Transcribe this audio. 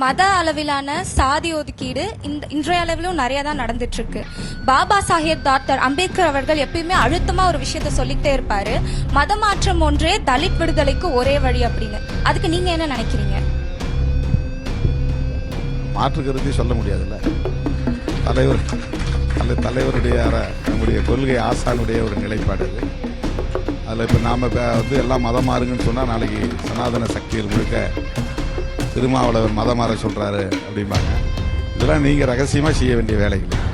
மத அளவிலான சாதி ஒதுக்கீடு இந்த இன்றைய அளவிலும் நிறைய தான் நடந்துட்டு இருக்கு பாபா சாஹேப் டாக்டர் அம்பேத்கர் அவர்கள் எப்பயுமே அழுத்தமா ஒரு விஷயத்த சொல்லிக்கிட்டே இருப்பாரு. மத மாற்றம் ஒன்றே தலித் விடுதலைக்கு ஒரே வழி அப்படின்னு. அதுக்கு நீங்க என்ன நினைக்கிறீங்க? மாற்று கருத்தை சொல்ல முடியாதுல்ல. தலைவர் அந்த தலைவருடைய நம்முடைய கொள்கை ஆசானுடைய ஒரு நிலைப்பாடு அது. அதில் இப்போ நாம் வந்து எல்லாம் மதம் மாறுங்கன்னு சொன்னால் நாளைக்கு சனாதன சக்திகள் முழுக்க திருமாவளவர் மதம் மாற சொல்கிறாரு அப்படிம்பாங்க. இதெல்லாம் நீங்கள் ரகசியமாக செய்ய வேண்டிய வேலைகள்.